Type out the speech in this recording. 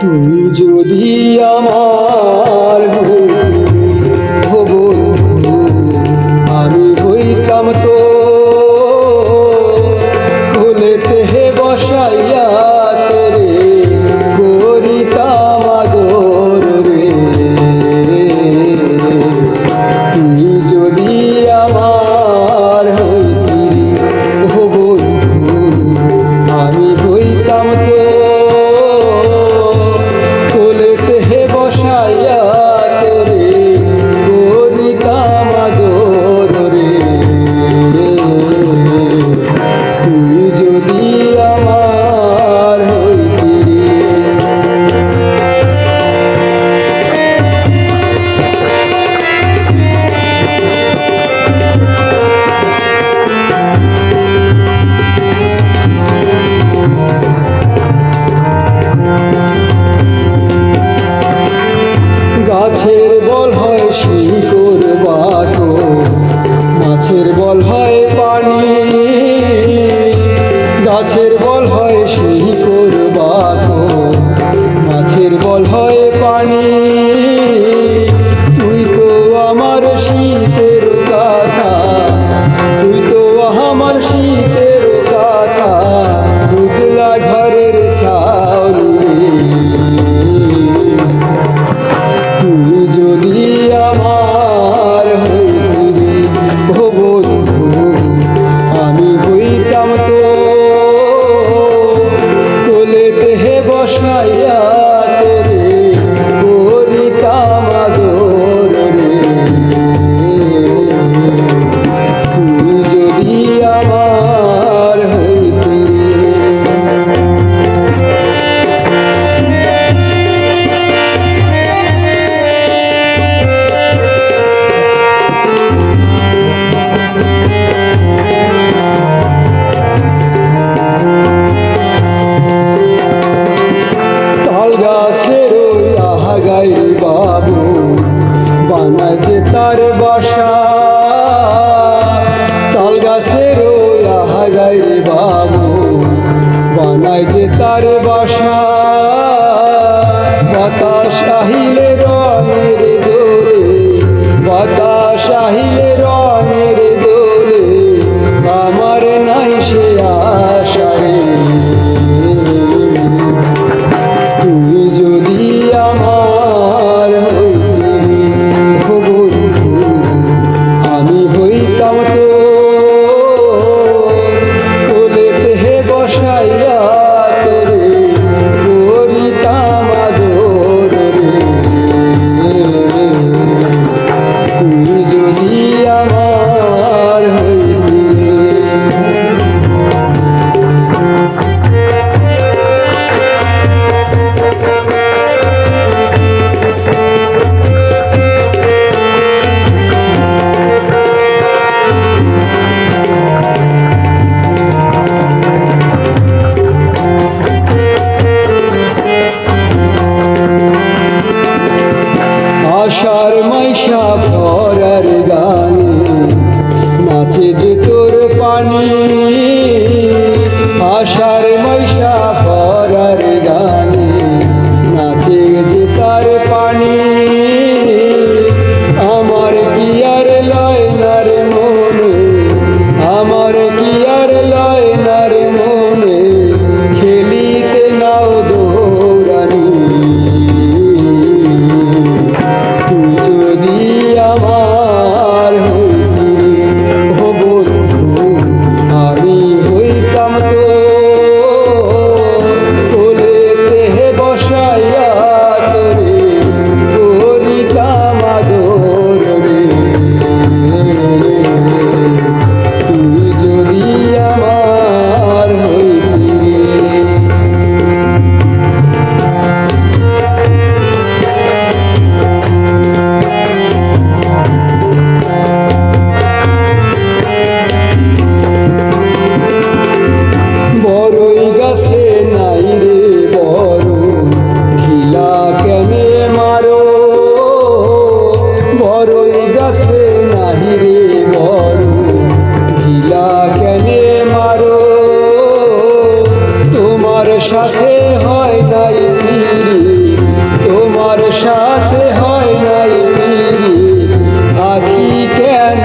তুমি যদি আমার বল হয় পানি গাছের বল হয় সেই করবা মাছের বল হয় পানি। যে তোর পানি ফেলে মারো। তোমার সাথে হয় নাই পিড়ি তোমার সাথে হয় নাই পিড়ি আখি কেন